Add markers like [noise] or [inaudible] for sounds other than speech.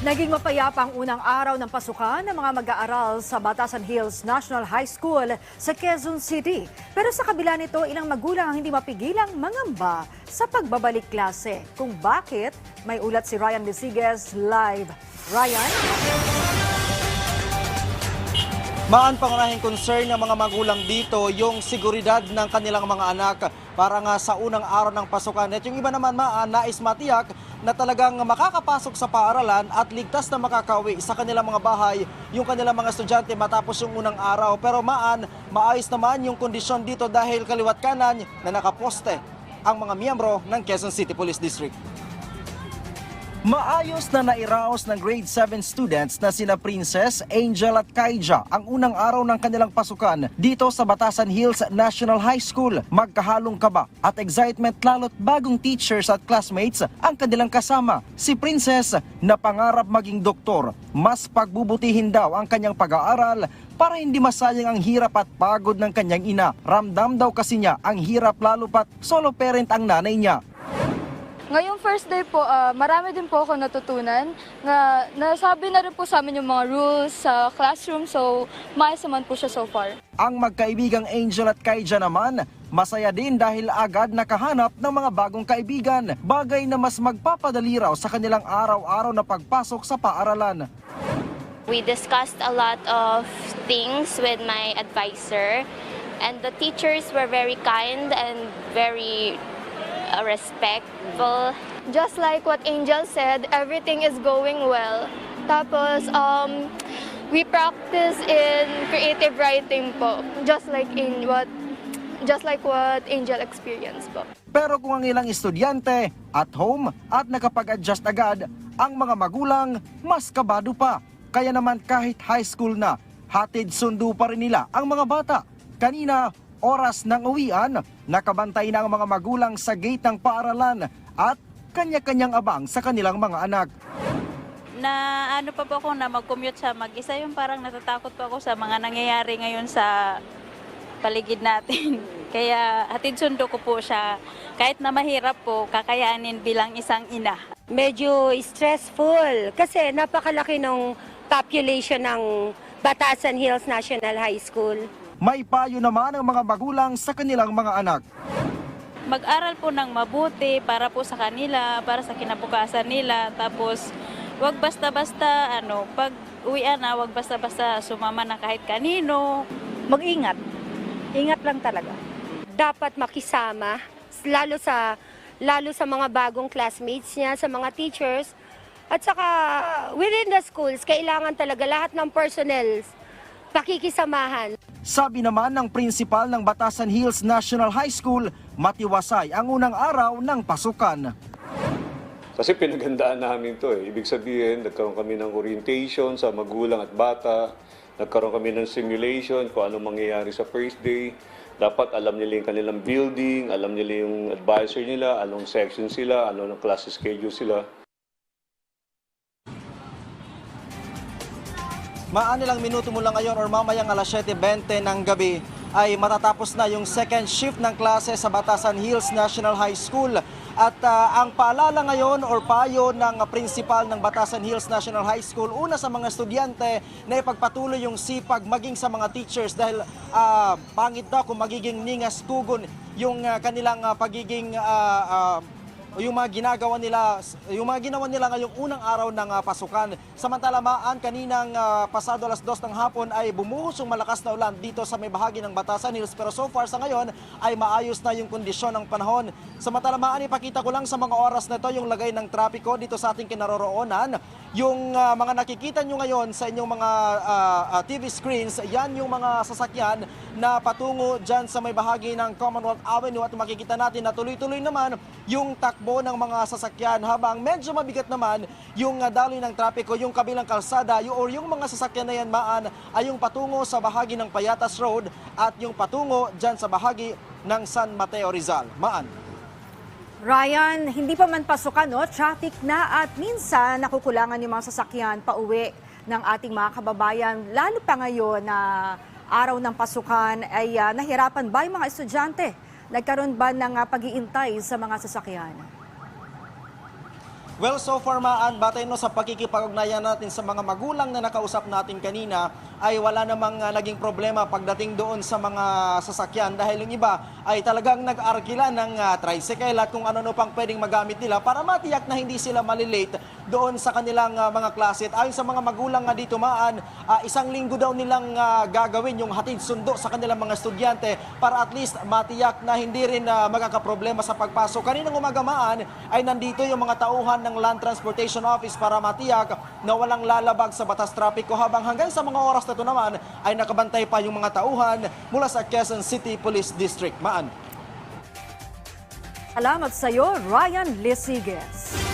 Naging mapayapa ang unang araw ng pasukan ng mga mag-aaral sa Batasan Hills National High School sa Quezon City. Pero sa kabila nito, ilang magulang ang hindi mapigilang mangamba sa pagbabalik klase. Kung bakit, may ulat si Ryan Lisiges live. Ryan? Maan pangunahing concern ng mga magulang dito yung seguridad ng kanilang mga anak para nga sa unang araw ng pasukan. At yung iba naman maan nais matiyak na talagang makakapasok sa paaralan at ligtas na makakawi sa kanilang mga bahay yung kanilang mga estudyante matapos yung unang araw. Pero maan, maayos naman yung kondisyon dito dahil kaliwat kanan na nakaposte ang mga miyembro ng Quezon City Police District. Maayos na nairaos ng grade 7 students na sina Princess, Angel at Kaija ang unang araw ng kanilang pasukan dito sa Batasan Hills National High School. Magkahalong kaba at excitement lalo't bagong teachers at classmates ang kanilang kasama. Si Princess na pangarap maging doktor, mas pagbubutihin daw ang kanyang pag-aaral para hindi masayang ang hirap at pagod ng kanyang ina. Ramdam daw kasi niya ang hirap lalo pat solo parent ang nanay niya. Ngayong first day po, ah, marami din po ako natutunan na nasabi na rin po sa amin yung mga rules sa classroom so maayos naman po siya so far. Ang magkaibigang Angel at Kaija naman, masaya din dahil agad nakahanap ng mga bagong kaibigan, bagay na mas magpapadali raw sa kanilang araw-araw na pagpasok sa paaralan. We discussed a lot of things with my advisor, and the teachers were very kind and very uh, respectful. Just like what Angel said, everything is going well. Tapos, um, we practice in creative writing po, just like in what just like what Angel experienced po. Pero kung ang ilang estudyante at home at nakapag-adjust agad, ang mga magulang mas kabado pa. Kaya naman kahit high school na, hatid sundo pa rin nila ang mga bata. Kanina, oras ng uwian, nakabantay na ang mga magulang sa gate ng paaralan at kanya-kanyang abang sa kanilang mga anak. na ano pa po ako na mag-commute sa mag-isa yung parang natatakot po ako sa mga nangyayari ngayon sa paligid natin. [laughs] Kaya hatid sundo ko po siya. Kahit na mahirap po, kakayanin bilang isang ina. medyo stressful kasi napakalaki ng population ng Batasan Hills National High School. May payo naman ang mga magulang sa kanilang mga anak. Mag-aral po ng mabuti para po sa kanila, para sa kinabukasan nila. Tapos, wag basta-basta, ano, pag uwian na, wag basta-basta sumama na kahit kanino. mag-ingat. Ingat lang talaga. Dapat makisama lalo sa lalo sa mga bagong classmates niya, sa mga teachers at saka within the schools kailangan talaga lahat ng personnel pakikisamahan. Sabi naman ng prinsipal ng Batasan Hills National High School, matiwasay ang unang araw ng pasukan. Kasi pinaghandaan namin to eh. Ibig sabihin, nagkaroon kami ng orientation sa magulang at bata, nagkaroon kami ng simulation kung anong mangyayari sa first day. Dapat alam nila yung kanilang building, alam nila yung advisor nila, anong section sila, ano ng class schedule sila. Maanilang minuto mo lang ngayon or mamayang alas 7.20 ng gabi ay matatapos na yung second shift ng klase sa Batasan Hills National High School. At ah, ang paalala ngayon or payo ng principal ng Batasan Hills National High School, una sa mga estudyante na ipagpatuloy yung sipag maging sa mga teachers dahil ah, pangit daw kung magiging ningas tugon yung ah, kanilang ah, pagiging ah, o yung mga ginagawa nila, yung mga ginawa nila ngayong unang araw ng ah, pasukan. Samantala maan kaninang ah, pasado alas dos ng hapon ay bumuhos yung malakas na ulan dito sa may bahagi ng Batasan Hills. Pero so far sa ngayon ay maayos na yung kondisyon ng panahon. Samantala maan ipakita ko lang sa mga oras na to yung lagay ng trapiko dito sa ating kinaroroonan. Yung ah, mga nakikita nyo ngayon sa inyong mga ah, ah, TV screens, yan yung mga sasakyan na patungo dyan sa may bahagi ng Commonwealth Avenue at makikita natin na tuloy-tuloy naman yung takbo ng mga sasakyan habang medyo mabigat naman yung uh, daloy ng trapiko, yung kabilang kalsada yung, or yung mga sasakyan na yan maan ay yung patungo sa bahagi ng Payatas Road at yung patungo dyan sa bahagi ng San Mateo Rizal. Maan. Ryan, hindi pa man pasukan, no? Traffic na at minsan nakukulangan yung mga sasakyan pauwi ng ating mga kababayan. Lalo pa ngayon na araw ng pasukan ay ah, nahirapan ba yung mga estudyante? Nagkaroon ba ng ah, pag-iintay sa mga sasakyan? Well, so far maan, batay no sa pagkikipag-ugnayan natin sa mga magulang na nakausap natin kanina, ay wala namang ah, naging problema pagdating doon sa mga sasakyan dahil yung iba ay talagang nag-arkila ng ah, tricycle at kung ano no pang pwedeng magamit nila para matiyak na hindi sila malilate doon sa kanilang ah, mga klase. At ayon sa mga magulang nga dito maan, ah, isang linggo daw nilang ah, gagawin yung hatid sundo sa kanilang mga estudyante para at least matiyak na hindi rin ah, magkakaproblema sa pagpasok. Kaninang umagamaan ay nandito yung mga tauhan ng Land Transportation Office para matiyak na walang lalabag sa batas trapiko habang hanggang sa mga oras na ito naman ay nakabantay pa yung mga tauhan mula sa Quezon City Police District. Maan. Salamat sa iyo, Ryan Lisiges.